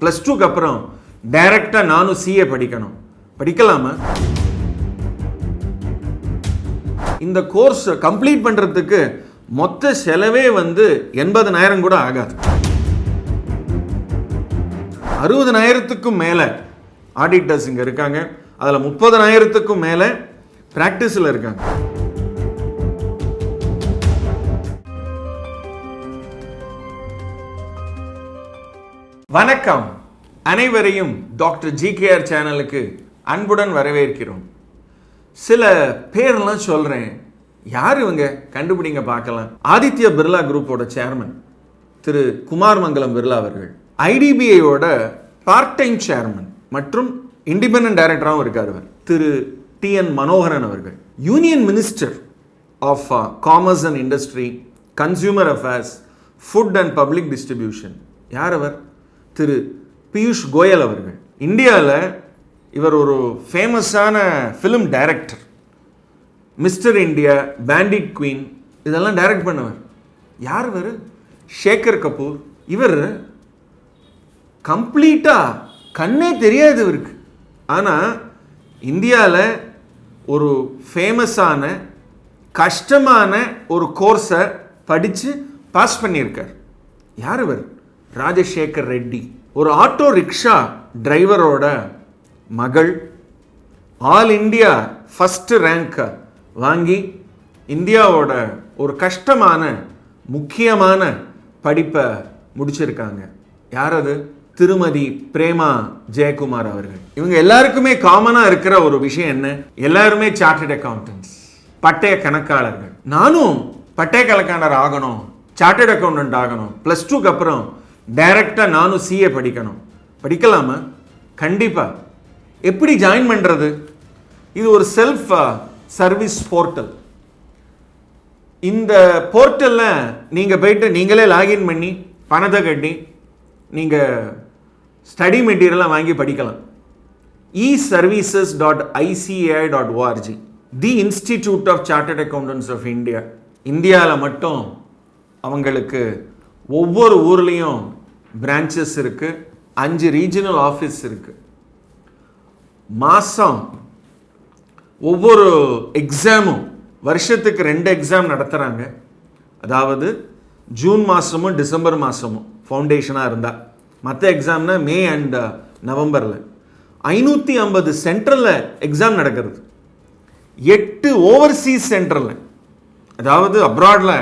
Plus டூக்கு அப்புறம் டைரெக்டாக நானும் சிஏ படிக்கணும். படிக்கலாமா? இந்த கோர்ஸ் கம்ப்ளீட் பண்ணுறதுக்கு மொத்த செலவே வந்து எண்பதனாயிரம் கூட ஆகாது. அறுபதனாயிரத்துக்கும் மேலே ஆடிட்டர்ஸ் இங்கே இருக்காங்க. அதில் முப்பதனாயிரத்துக்கும் மேலே ப்ராக்டிஸில் இருக்காங்க. வணக்கம். அனைவரையும் டாக்டர் ஜிகேஆர் சேனலுக்கு அன்புடன் வரவேற்கிறோம். சில பேர்லாம் சொல்கிறேன் யார் இவங்க? கண்டுபிடிங்க பார்க்கலாம். ஆதித்ய பிர்லா குரூப்போட சேர்மன் திரு குமார் மங்கலம் பிர்லா அவர்கள். ஐடிபிஐயோட பார்ட் டைம் சேர்மன் மற்றும் இண்டிபெண்டன்ட் டைரக்டராகவும் இருக்கார் அவர் திரு டி என் மனோகரன் அவர்கள். Union minister of commerce and industry consumer affairs food and public distribution யார் அவர்? திரு பியூஷ் கோயல் அவர்கள். இந்தியாவில் இவர் ஒரு ஃபேமஸான film director Mister India Bandit Queen இதெல்லாம் டைரக்ட் பண்ணவர். யார் இவர்? ஷேகர் கபூர். இவர் கம்ப்ளீட்டாக கண்ணே தெரியாது இவருக்கு. ஆனால் இந்தியாவில் ஒரு ஃபேமஸான கஷ்டமான ஒரு கோர்ஸை படித்து பாஸ் பண்ணியிருக்கார். யார் இவர்? ராஜசேகர் ரெட்டி. ஒரு ஆட்டோ ரிக்ஷா டிரைவரோட மகள். ஆல் இந்தியா ஃபஸ்ட்டு ரேங்க்கை வாங்கி இந்தியாவோட ஒரு கஷ்டமான முக்கியமான படிப்பை முடிச்சிருக்காங்க. யார் அது திருமதி பிரேமா ஜெயக்குமார் அவர்கள். இவங்க எல்லாருக்குமே காமனாக இருக்கிற ஒரு விஷயம் என்ன? எல்லாருமே சார்ட்டர்ட் அக்கௌண்டன்ஸ் பட்டய கணக்காளர்கள். நானும் பட்டய கணக்காளர் ஆகணும் சார்ட்டர்ட் அக்கௌண்டன்ட் ஆகணும் ப்ளஸ் டூக்கு அப்புறம் டைரெக்டாக நானும் சிஏ படிக்கணும். படிக்கலாமா? கண்டிப்பாக எப்படி ஜாயின் பண்ணுறது இது ஒரு செல்ஃப் சர்வீஸ் போர்ட்டல் இந்த போர்ட்டலில் நீங்கள் போயிட்டு நீங்களே லாகின் பண்ணி பணத்தை கட்டி நீங்கள் ஸ்டடி மெட்டீரியலாக வாங்கி படிக்கலாம். E services dot ICAI dot O R G the institute of chartered accountants of India இந்தியாவில் மட்டும் அவங்களுக்கு ஒவ்வொரு ஊர்லேயும் பிரான்ச்சஸ் இருக்குது அஞ்சு ரீஜனல் ஆஃபீஸ் இருக்குது மாதம் ஒவ்வொரு எக்ஸாமும் வருஷத்துக்கு ரெண்டு எக்ஸாம் நடத்துகிறாங்க அதாவது ஜூன் மாதமும் டிசம்பர் மாதமும் ஃபவுண்டேஷனாக இருந்தால் மற்ற எக்ஸாம்னா மே அண்ட் uh, நவம்பரில். ஐநூற்றி ஐம்பது சென்ட்ரலில் எக்ஸாம் நடக்கிறது. எட்டு ஓவர்சீஸ் சென்டரில் அதாவது அப்ராடில்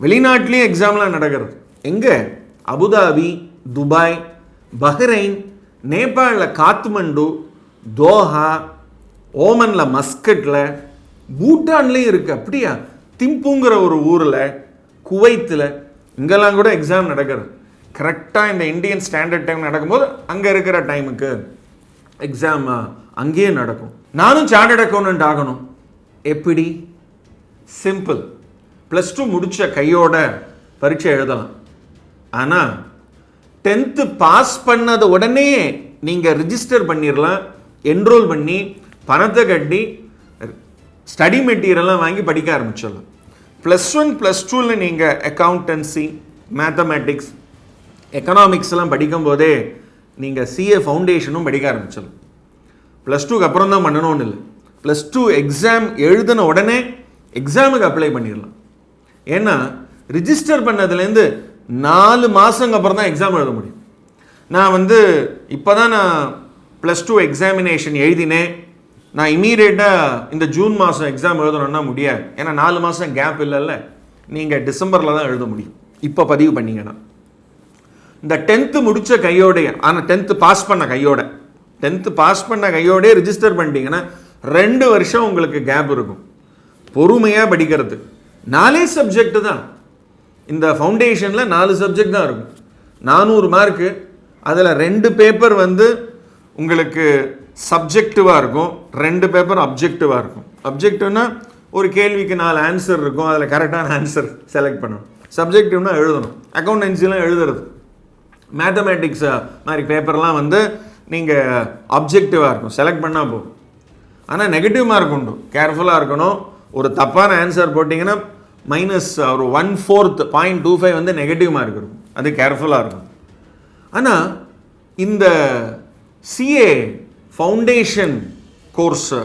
வெளிநாட்டிலையும் எக்ஸாம்லாம் நடக்கிறது. எங்கே? அபுதாபி துபாய் பஹ்ரைன் நேபாளில் காத்மண்டு தோஹா ஓமனில் மஸ்கட்டில் பூட்டான்லேயும் இருக்குது அப்படியா? திம்புங்கிற ஒரு ஊரில் குவைத்தில் இங்கெல்லாம் கூட எக்ஸாம் நடக்கிறது கரெக்டாக இந்த இந்தியன் ஸ்டாண்டர்ட் டைம் நடக்கும்போது அங்கே இருக்கிற டைமுக்கு எக்ஸாம் அங்கேயே நடக்கும். நானும் சார்ட்டர்ட் அக்கௌண்டன்ட் ஆகணும். எப்படி? சிம்பிள் ப்ளஸ் டூ முடித்த கையோட பரீட்சை எழுதலாம். ஆனால் டென்த்து பாஸ் பண்ணத உடனே நீங்கள் ரிஜிஸ்டர் பண்ணிடலாம் என்ரோல் பண்ணி பணத்தை கட்டி ஸ்டடி மெட்டீரியல்லாம் வாங்கி படிக்க ஆரம்பிச்சிடலாம் ப்ளஸ் ஒன் ப்ளஸ் டூவில் நீங்கள் அக்கௌண்டன்சி மேத்தமேட்டிக்ஸ் எக்கனாமிக்ஸ்லாம் படிக்கும்போதே நீங்கள் சிஏ ஃபவுண்டேஷனும் படிக்க ஆரம்பிச்சிடலாம் ப்ளஸ் டூக்கு அப்புறம் தான் பண்ணணும்னு இல்லை. ப்ளஸ் டூ எக்ஸாம் எழுதின உடனே எக்ஸாமுக்கு அப்ளை பண்ணிடலாம் ஏன்னா ரிஜிஸ்டர் பண்ணதுலேருந்து நாலு மாதங்க அப்புறம் தான் எக்ஸாம் எழுத முடியும். நான் வந்து இப்போ தான் நான் ப்ளஸ் டூ எக்ஸாமினேஷன் எழுதினேன். நான் இமீடியட்டாக இந்த ஜூன் மாதம் எக்ஸாம் எழுதணும்னா முடியாது. ஏன்னா நாலு மாதம் கேப் இல்லைல்ல. நீங்கள் டிசம்பரில் தான் எழுத முடியும். இப்போ பதிவு பண்ணீங்கன்னா. இந்த டென்த்து முடித்த கையோடைய ஆனால் டென்த்து பாஸ் பண்ண கையோட டென்த்து பாஸ் பண்ண கையோடே ரிஜிஸ்டர் பண்ணிட்டீங்கன்னா ரெண்டு வருஷம் உங்களுக்கு கேப் இருக்கும். பொறுமையாக படிக்கிறது. நாலே சப்ஜெக்ட் தான். இந்த ஃபவுண்டேஷனில் நாலு சப்ஜெக்ட் தான் இருக்கும். நானூறு மார்க்கு அதில் ரெண்டு பேப்பர் வந்து உங்களுக்கு சப்ஜெக்டிவாக இருக்கும். ரெண்டு பேப்பர் அப்ஜெக்டிவாக இருக்கும். அப்ஜெக்டிவ்னா ஒரு கேள்விக்கு நாலு ஆன்சர் இருக்கும். அதில் கரெக்டான ஆன்சர் செலக்ட் பண்ணணும். சப்ஜெக்டிவ்னா எழுதணும். அக்கௌண்டன்சிலாம் எழுதுறது. மேத்தமேட்டிக்ஸ் மாதிரி பேப்பர்லாம் வந்து நீங்கள் அப்ஜெக்டிவாக இருக்கும். செலக்ட் பண்ணால் போதும். ஆனால் நெகட்டிவ் மார்க் உண்டு. கேர்ஃபுல்லாக இருக்கணும். ஒரு தப்பான ஆன்சர் போட்டிங்கன்னா மைனஸ் uh, ஒரு one fourth point two five வந்து நெகட்டிவ் மார்க் இருக்கும். அது கேர்ஃபுல்லாக இருக்கும். ஆனால் இந்த சிஏ ஃபவுண்டேஷன் கோர்ஸை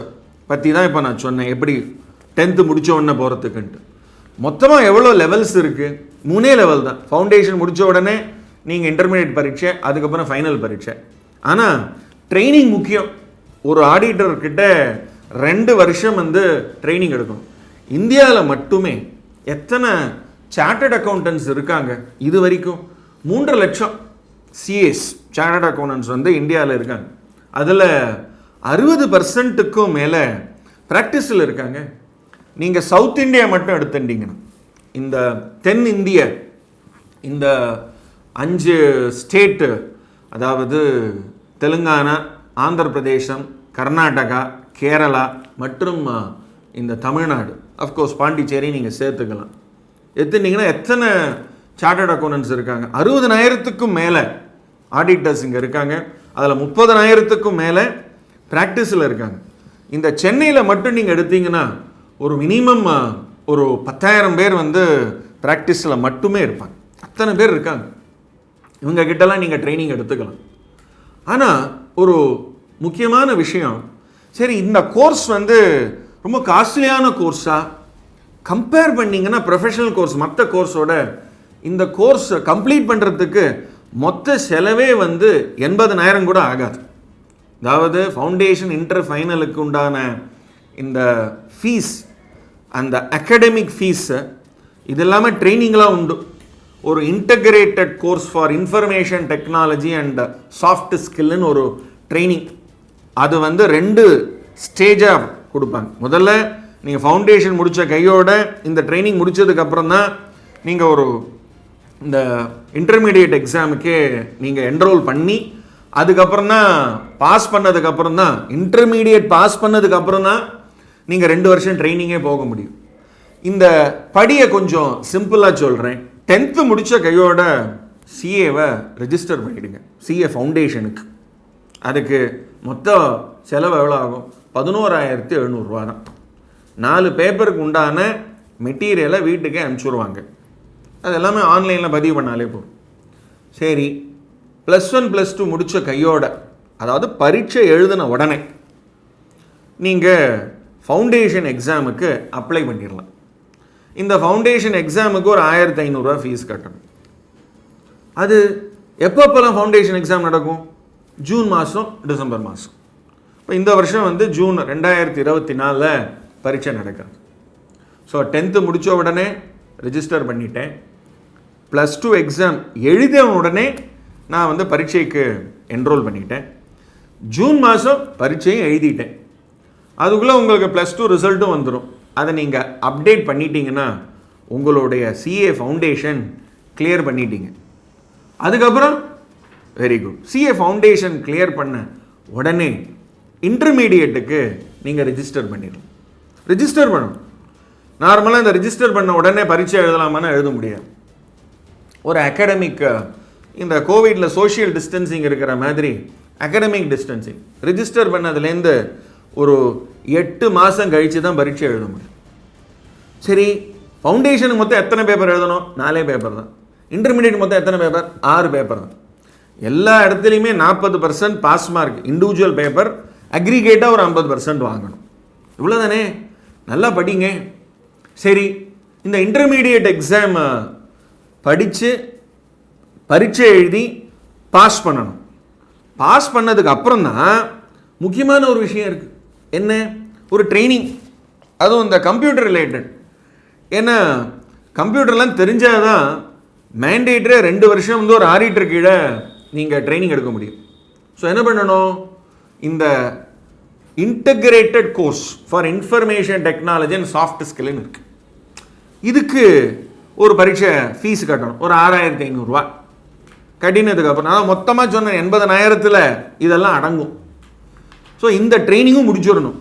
பற்றி தான் இப்போ நான் சொன்னேன். எப்படி டென்த்து முடித்த உடனே போகிறதுக்குன்ட்டு மொத்தமாக எவ்வளோ லெவல்ஸ் இருக்குது மூணே லெவல் தான். ஃபவுண்டேஷன் முடித்த உடனே நீங்கள் இன்டர்மீடியட் பரீட்சை அதுக்கப்புறம் ஃபைனல் பரீட்சை. ஆனால் ட்ரைனிங் முக்கியம். ஒரு ஆடிட்டர்கிட்ட ரெண்டு வருஷம் வந்து ட்ரைனிங் எடுக்கணும். இந்தியாவில் மட்டுமே எத்தனை சார்ட்டர்ட் அக்கௌண்டன்ஸ் இருக்காங்க? இது வரைக்கும் மூன்று லட்சம் சிஎஸ் சார்ட்டர்ட் அக்கௌண்டன்ஸ் வந்து இந்தியாவில் இருக்காங்க. அதில் அறுபது பர்சன்ட்டுக்கும் மேலே ப்ராக்டிஸில் இருக்காங்க. நீங்கள் சவுத் இந்தியா மட்டும் எடுத்துட்டீங்கன்னா இந்த தென் இந்திய இந்த அஞ்சு ஸ்டேட்டு அதாவது தெலுங்கானா ஆந்திர பிரதேசம் கர்நாடகா கேரளா மற்றும் இந்த தமிழ்நாடு. அஃப்கோர்ஸ் பாண்டிச்சேரி நீங்கள் சேர்த்துக்கலாம். எடுத்துட்டிங்கன்னா எத்தனை சார்ட்டர்ட் அக்கௌண்டன்ஸ் இருக்காங்க? அறுபதனாயிரத்துக்கும் மேலே ஆடிட்டர்ஸ் இங்கே இருக்காங்க. அதில் முப்பதனாயிரத்துக்கும் மேலே ப்ராக்டிஸில் இருக்காங்க. இந்த சென்னையில் மட்டும் நீங்கள் எடுத்தீங்கன்னா ஒரு மினிமம் ஒரு பத்தாயிரம் பேர் வந்து ப்ராக்டிஸில் மட்டுமே இருப்பாங்க. அத்தனை பேர் இருக்காங்க. இவங்கக்கிட்டலாம் நீங்கள் ட்ரைனிங் எடுத்துக்கலாம். ஆனால் ஒரு முக்கியமான விஷயம் சரி இந்த கோர்ஸ் வந்து ரொம்ப காஸ்ட்லியான கோர்ஸா கம்பேர் பண்ணிங்கன்னா ப்ரொஃபஷனல் கோர்ஸ் மற்ற கோர்ஸோட இந்த கோர்ஸ் கம்ப்ளீட் பண்ணுறதுக்கு மொத்த செலவே வந்து எண்பதனாயிரம் கூட ஆகாது. அதாவது ஃபவுண்டேஷன் இன்டர் ஃபைனலுக்கு உண்டான இந்த ஃபீஸ் அந்த அகாடமிக் ஃபீஸு இது இல்லாமல் ட்ரைனிங்லாம் உண்டு. ஒரு integrated course for information technology and soft ஸ்கில்னு ஒரு ட்ரைனிங் அது வந்து ரெண்டு ஸ்டேஜாக கொடுப்பாங்க. முதல்ல நீங்கள் ஃபவுண்டேஷன் முடித்த கையோட இந்த ட்ரைனிங் முடித்ததுக்கப்புறம் தான் நீங்கள் ஒரு இந்த இன்டர்மீடியட் எக்ஸாமுக்கே நீங்கள் என்ரோல் பண்ணி அதுக்கப்புறம் தான் பாஸ் பண்ணதுக்கப்புறம் தான் இன்டர்மீடியட் பாஸ் பண்ணதுக்கப்புறம் தான் நீங்கள் ரெண்டு வருஷம் ட்ரைனிங்கே போக முடியும். இந்த படியை கொஞ்சம் சிம்பிளாக சொல்கிறேன் டென்த்து முடித்த கையோட சிஏவை ரெஜிஸ்டர் பண்ணிவிடுங்க சிஏ ஃபவுண்டேஷனுக்கு அதுக்கு மொத்த செலவு எவ்வளோ ஆகும்? பதினோராயிரத்தி எழுநூறுரூவா தான். நாலு பேப்பருக்கு உண்டான மெட்டீரியலை வீட்டுக்கே அனுப்பிச்சுடுவாங்க. அது எல்லாமே ஆன்லைனில் பதிவு பண்ணாலே போதும். சரி ப்ளஸ் ஒன் ப்ளஸ் டூ முடித்த கையோட அதாவது பரீட்சை எழுதின உடனே நீங்கள் ஃபவுண்டேஷன் எக்ஸாமுக்கு அப்ளை பண்ணிடலாம். இந்த ஃபவுண்டேஷன் எக்ஸாமுக்கு ஒரு ஆயிரத்தி ஐநூறுரூவா ஃபீஸ் கட்டணும். அது எப்பப்போலாம் ஃபவுண்டேஷன் எக்ஸாம் நடக்கும்? ஜூன் மாதம் டிசம்பர் மாதம் இப்போ இந்த வருஷம் வந்து ஜூன் ரெண்டாயிரத்தி இருபத்தி நாலில் பரீட்சை நடக்கிறது ஸோ டென்த்து முடித்த உடனே ரிஜிஸ்டர் பண்ணிட்டேன். ப்ளஸ் டூ எக்ஸாம் எழுதின உடனே நான் வந்து பரீட்சைக்கு என்ரோல் பண்ணிட்டேன். ஜூன் மாதம் பரீட்சையும் எழுதிட்டேன். அதுக்குள்ளே உங்களுக்கு ப்ளஸ் டூ ரிசல்ட்டும் வந்துடும் அதை நீங்கள் அப்டேட் பண்ணிட்டீங்கன்னா உங்களுடைய சிஏ ஃபவுண்டேஷன் கிளியர் பண்ணிட்டீங்க. அதுக்கப்புறம் very good CA foundation clear பண்ண உடனே இன்டர்மீடியட்டுக்கு நீங்கள் ரிஜிஸ்டர் பண்ணிடலாம் ரிஜிஸ்டர் பண்ணணும் நார்மலாக இந்த ரிஜிஸ்டர் பண்ண உடனே பரீட்சை எழுதலாமான்னு எழுத முடியாது. ஒரு அகாடமிக் இந்த கோவிடில் சோஷியல் டிஸ்டன்சிங் இருக்கிற மாதிரி அகாடமிக் டிஸ்டன்சிங் ரிஜிஸ்டர் பண்ணதுலேருந்து ஒரு எட்டு மாதம் கழித்து தான் பரீட்சை எழுத முடியும். சரி ஃபவுண்டேஷனுக்கு மொத்தம் எத்தனை பேப்பர் எழுதணும்? நாலே பேப்பர் தான். இன்டர்மீடியட் மொத்தம் எத்தனை பேப்பர் ஆறு பேப்பர் தான். எல்லா இடத்துலையுமே நாற்பது percent pass mark individual paper அக்ரிகேட்டாக ஒரு ஐம்பது பர்சன்ட் வாங்கணும். இவ்வளோதானே நல்லா படிங்க. சரி இந்த இன்டர்மீடியட் எக்ஸாம் படித்து பரீட்சை எழுதி பாஸ் பண்ணணும். பாஸ் பண்ணதுக்கு அப்புறம் தான் முக்கியமான ஒரு விஷயம் இருக்குது என்ன? ஒரு ட்ரைனிங் அதுவும் இந்த கம்ப்யூட்டர் ரிலேட்டட் ஏன்னா கம்ப்யூட்டர்லாம் தெரிஞ்சால் தான் மேண்டேட்டரே ரெண்டு வருஷம் வந்து ஒரு ஆடிட்டர் கீழே நீங்கள் ட்ரைனிங் எடுக்க முடியும். ஸோ என்ன பண்ணணும்? இந்த integrated course for information technology and soft ஸ்கில்னு இருக்குது இதுக்கு ஒரு பரீட்சை ஃபீஸ் கட்டணும். ஒரு ஆறாயிரத்தி ஐநூறுரூவா கட்டினதுக்கு அப்புறம் நான் மொத்தமாக சொன்ன எண்பதனாயிரத்தில் இதெல்லாம் அடங்கும். ஸோ இந்த ட்ரைனிங்கும் முடிச்சிடணும்.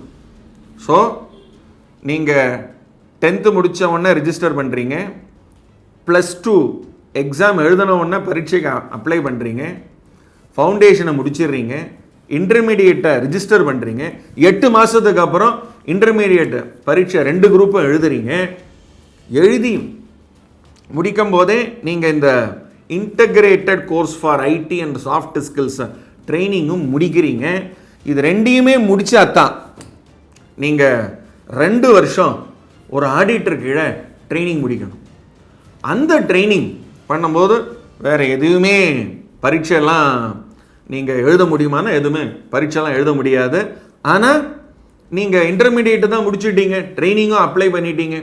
ஸோ நீங்கள் டென்த்து முடித்த உடனே ரிஜிஸ்டர் பண்ணுறீங்க ப்ளஸ் டூ எக்ஸாம் எழுதின உடனே பரீட்சைக்கு அப்ளை பண்ணுறீங்க ஃபவுண்டேஷனை முடிச்சிடுறீங்க. இன்டர்மீடியேட்டை ரிஜிஸ்டர் பண்ணுறீங்க எட்டு மாதத்துக்கு அப்புறம் இன்டர்மீடியேட் பரீட்சை ரெண்டு குரூப்பும் எழுதுறீங்க. எழுதி முடிக்கும் போதே நீங்கள் இந்த integrated course for IT and soft ஸ்கில்ஸை ட்ரைனிங்கும் முடிக்கிறீங்க. இது ரெண்டையுமே முடித்தா தான் நீங்கள் ரெண்டு வருஷம் ஒரு ஆடிட்டர் கீழே ட்ரைனிங் முடிக்கணும். அந்த ட்ரைனிங் பண்ணும்போது வேறு எதுவுமே பரீட்சையெல்லாம் நீங்கள் எழுத முடியுமானா எதுவுமே பரீட்சைலாம் எழுத முடியாது. ஆனால் நீங்கள் இன்டர்மீடியேட்டு தான் முடிச்சுட்டீங்க. ட்ரைனிங்கும் அப்ளை பண்ணிட்டீங்க.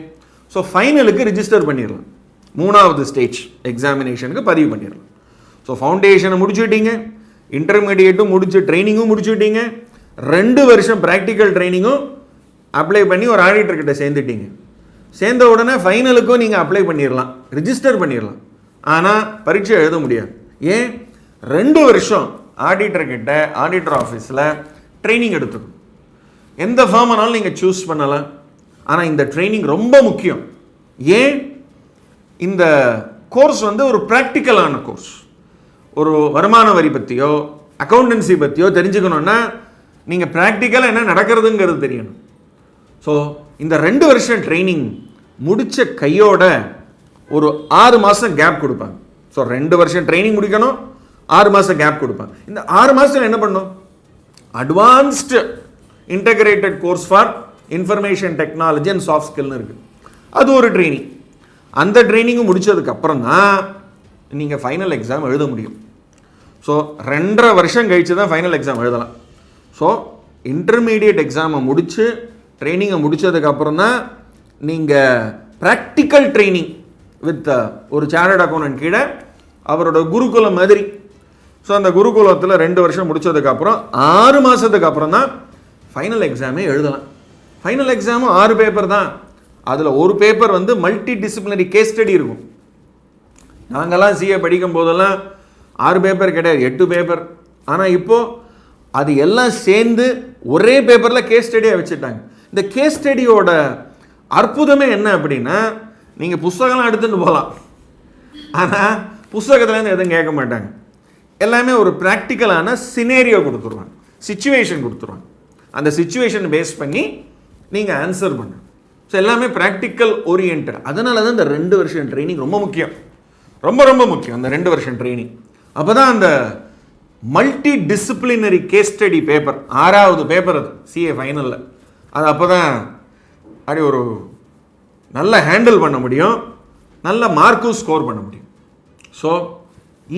ஸோ ஃபைனலுக்கு ரிஜிஸ்டர் பண்ணிடலாம். மூணாவது ஸ்டேஜ் எக்ஸாமினேஷனுக்கு பதிவு பண்ணிடலாம். ஸோ ஃபவுண்டேஷனை முடிச்சுட்டீங்க. இன்டர்மீடியேட்டும் முடிச்சு ட்ரைனிங்கும் முடிச்சுட்டீங்க. ரெண்டு வருஷம் ப்ராக்டிக்கல் ட்ரைனிங்கும் அப்ளை பண்ணி ஒரு ஆடிட்டர்கிட்ட சேர்ந்துட்டீங்க. சேர்ந்த உடனே ஃபைனலுக்கும் நீங்கள் அப்ளை பண்ணிடலாம். ரிஜிஸ்டர் பண்ணிடலாம். ஆனால் பரீட்சை எழுத முடியாது. ஏன்? ரெண்டு வருஷம் ஆடிட்டர்கிட்ட ஆடிட்டர் ஆஃபீஸில் ட்ரைனிங் எடுத்துக்கணும். எந்த ஃபார்ம் ஆனாலும் நீங்கள் சூஸ் பண்ணலாம் ஆனால் இந்த ட்ரைனிங் ரொம்ப முக்கியம். ஏன்? இந்த கோர்ஸ் வந்து ஒரு ப்ராக்டிக்கலான கோர்ஸ் ஒரு வருமான வரி பற்றியோ அக்கௌண்டன்சி பற்றியோ தெரிஞ்சுக்கணுன்னா நீங்கள் ப்ராக்டிக்கலாக என்ன நடக்கிறதுங்கிறது தெரியணும். ஸோ இந்த ரெண்டு வருஷம் ட்ரைனிங் முடித்த கையோட ஒரு ஆறு மாதம் கேப் கொடுப்பாங்க. ஸோ ரெண்டு வருஷம் ட்ரைனிங் முடிக்கணும். ஆறு மாதம் கேப் கொடுப்பாங்க இந்த ஆறு மாதத்தில் என்ன பண்ணும் advanced integrated course for information technology and soft ஸ்கில்னு இருக்குது அது ஒரு ட்ரைனிங் அந்த ட்ரைனிங்கும் முடித்ததுக்கப்புறம் தான் நீங்கள் ஃபைனல் எக்ஸாம் எழுத முடியும். ஸோ ரெண்டரை வருஷம் கழித்து தான் ஃபைனல் எக்ஸாம் எழுதலாம். ஸோ இன்டர்மீடியட் எக்ஸாமை முடித்து ட்ரைனிங்கை முடித்ததுக்கப்புறம் தான் நீங்கள் ப்ராக்டிக்கல் ட்ரைனிங் வித் ஒரு சார்டர்ட் அக்கௌண்டன்ட் கீழே அவரோட குருகுலம் மாதிரி ஸோ அந்த குருகுலத்தில் ரெண்டு வருஷம் முடிச்சதுக்கப்புறம் ஆறு மாதத்துக்கு அப்புறம் தான் ஃபைனல் எக்ஸாமே எழுதலாம். ஃபைனல் எக்ஸாமும் ஆறு பேப்பர் தான். அதில் ஒரு பேப்பர் வந்து மல்டி டிசிப்ளினரி கேஸ் ஸ்டடி இருக்கும் நாங்கள்லாம் சிஏ படிக்கும் போதெல்லாம் ஆறு பேப்பர் கிடையாது எட்டு பேப்பர் ஆனால் இப்போது அது எல்லாம் சேர்ந்து ஒரே பேப்பரில் கேஸ் ஸ்டடியாக வச்சுட்டாங்க. இந்த கேஸ் ஸ்டடியோட அற்புதமே என்ன அப்படின்னா நீங்கள் புஸ்தகம்லாம் எடுத்துகிட்டு போகலாம் ஆனால் புஸ்தகத்துலேருந்து எதுவும் கேட்க மாட்டாங்க. எல்லாமே ஒரு ப்ராக்டிக்கலான சினேரியோ கொடுத்துருவாங்க. சுச்சுவேஷன் கொடுத்துருவாங்க. அந்த சுச்சுவேஷன் பேஸ் பண்ணி நீங்கள் ஆன்சர் பண்ணணும். ஸோ எல்லாமே ப்ராக்டிக்கல் ஓரியன்ட் அதனால தான் இந்த ரெண்டு வருஷம் ட்ரைனிங் ரொம்ப முக்கியம். ரொம்ப ரொம்ப முக்கியம் அந்த ரெண்டு வருஷம் ட்ரைனிங் அப்போ தான் அந்த multi disciplinary case study paper ஆறாவது பேப்பர் அது சிஏ ஃபைனலில் அது அப்போ தான் அப்படி ஒரு நல்ல ஹேண்டில் பண்ண முடியும். நல்ல மார்க்கும் ஸ்கோர் பண்ண முடியும். ஸோ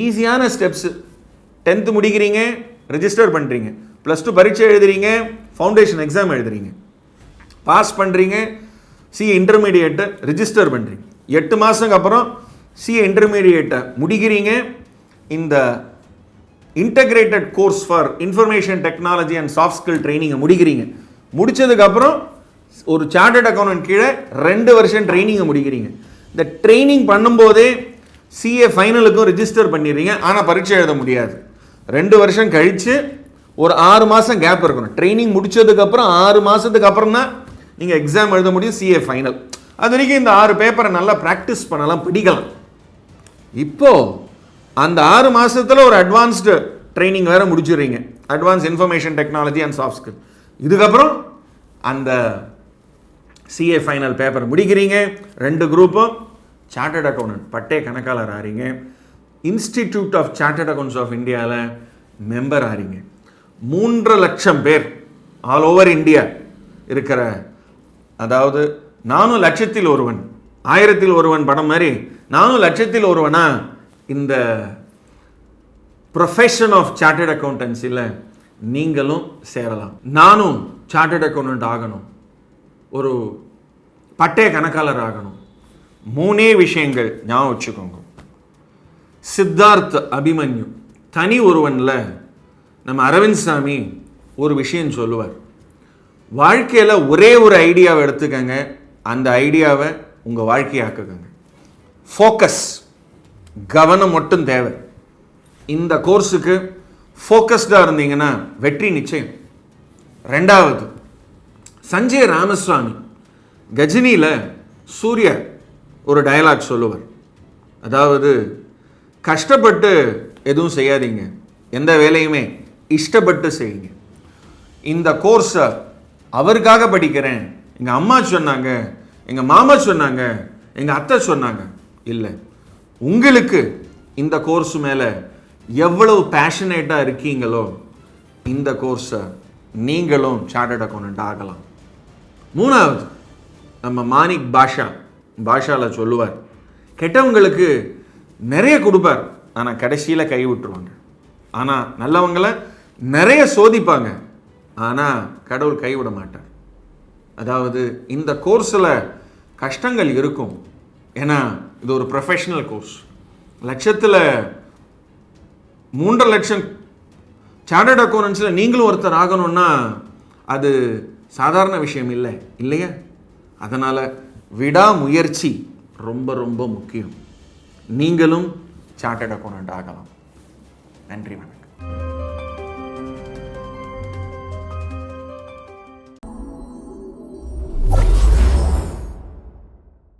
ஈஸியான ஸ்டெப்ஸு டென்த்து முடிக்கிறீங்க ரிஜிஸ்டர் பண்ணுறீங்க ப்ளஸ் டூ பரீட்சை எழுதுறீங்க ஃபவுண்டேஷன் எக்ஸாம் எழுதுறீங்க. பாஸ் பண்ணுறீங்க சிஏ இன்டர்மீடியேட்டை ரிஜிஸ்டர் பண்ணுறீங்க எட்டு மாதத்துக்கு அப்புறம் சிஏ இன்டர்மீடியேட்டை முடிக்கிறீங்க. இந்த integrated course for information technology and soft skill ட்ரைனிங்கை முடிக்கிறீங்க. முடிச்சதுக்கப்புறம் ஒரு சார்ட்டர்ட் அக்கௌண்டன்ட் கீழே ரெண்டு வருஷம் ட்ரைனிங்கை முடிக்கிறீங்க. இந்த ட்ரைனிங் பண்ணும்போதே சிஏ ஃபைனலுக்கும் ரிஜிஸ்டர் பண்ணிடுறீங்க. ஆனால் பரீட்சை எழுத முடியாது. ரெண்டு வருஷம் கழித்து ஒரு ஆறு மாதம் கேப் இருக்கணும். ட்ரைனிங் முடிச்சதுக்கப்புறம் ஆறு மாதத்துக்கு அப்புறம் தான் நீங்கள் எக்ஸாம் எழுத முடியும் சிஏ ஃபைனல் அது வரைக்கும் இந்த ஆறு பேப்பரை நல்லா ப்ராக்டிஸ் பண்ணலாம் படிக்கலாம். இப்போது அந்த ஆறு மாதத்தில் ஒரு அட்வான்ஸ்டு ட்ரைனிங் வேறு முடிச்சிடுறீங்க. Advance information technology and soft skill இதுக்கப்புறம் அந்த சிஏ ஃபைனல் பேப்பர் முடிக்கிறீங்க. ரெண்டு குரூப்பும் சார்ட்டர்ட் அக்கௌண்டன்ட் பட்டே கணக்காளர் ஆறீங்க. Institute of chartered accounts of இந்தியாவில் மெம்பர் ஆறீங்க. மூன்று லட்சம் பேர் ஆல் ஓவர் இந்தியா இருக்கிற அதாவது நானும் லட்சத்தில் ஒருவன் ஆயிரத்தில் ஒருவன் படம் மாதிரி நானும் லட்சத்தில் ஒருவனா இந்த ப்ரொஃபஷன் ஆஃப் சார்ட்டர்ட் அக்கௌண்டன்சியில் நீங்களும் சேரலாம். நானும் சார்ட்டர்ட் அக்கௌண்டன்ட் ஆகணும். ஒரு பட்டய கணக்காளர் ஆகணும். மூணே விஷயங்கள் ஞாபகம் வச்சுக்கோங்க. சித்தார்த் அபிமன்யு. தனி ஒருவனில் நம்ம அரவிந்த் சாமி ஒரு விஷயம் சொல்லுவார். வாழ்க்கையில் ஒரே ஒரு ஐடியாவை எடுத்துக்கங்க. அந்த ஐடியாவை உங்கள் வாழ்க்கையாக்குங்க ஃபோக்கஸ் கவனம் மட்டும் தேவை. இந்த கோர்ஸுக்கு ஃபோக்கஸ்டாக இருந்தீங்கன்னா வெற்றி நிச்சயம். ரெண்டாவது சஞ்சய் ராமசுவாமி கஜினியில் சூர்யா ஒரு டயலாக் சொல்லுவார். அதாவது கஷ்டப்பட்டு எதுவும் செய்யாதீங்க. எந்த வேலையுமே இஷ்டப்பட்டு செய்யுங்க. இந்த கோர்ஸை அவருக்காக படிக்கிறேன். எங்கள் அம்மா சொன்னாங்க எங்கள் மாமா சொன்னாங்க எங்கள் அத்தை சொன்னாங்க. இல்லை உங்களுக்கு இந்த கோர்ஸ் மேலே எவ்வளவு பேஷனேட்டாக இருக்கீங்களோ இந்த கோர்ஸை நீங்களும் சார்ட்டர்ட் அக்கௌண்ட் ஆகலாம். மூணாவது நம்ம மாணிக் பாஷா பாஷாவில் சொல்லுவார் கெட்டவங்களுக்கு நிறைய கொடுப்பார். ஆனால் கடைசியில் கை விட்டுருவாங்க. ஆனால் நல்லவங்களை நிறைய சோதிப்பாங்க. ஆனால் கடவுள் கைவிட மாட்டார். அதாவது இந்த கோர்ஸில் கஷ்டங்கள் இருக்கும். ஏன்னா இது ஒரு ப்ரொஃபஷ்னல் கோர்ஸ் லட்சத்தில் மூன்றரை லட்சம் சார்டர்ட் அக்கௌண்டன்ஸில் நீங்களும் ஒருத்தர் ஆகணும்னா அது சாதாரண விஷயம் இல்லை. இல்லையா? அதனால் விடாமுயற்சி ரொம்ப ரொம்ப முக்கியம். நீங்களும் சார்ட்டர்ட் அக்கௌண்ட் ஆகலாம். நன்றி வணக்கம்.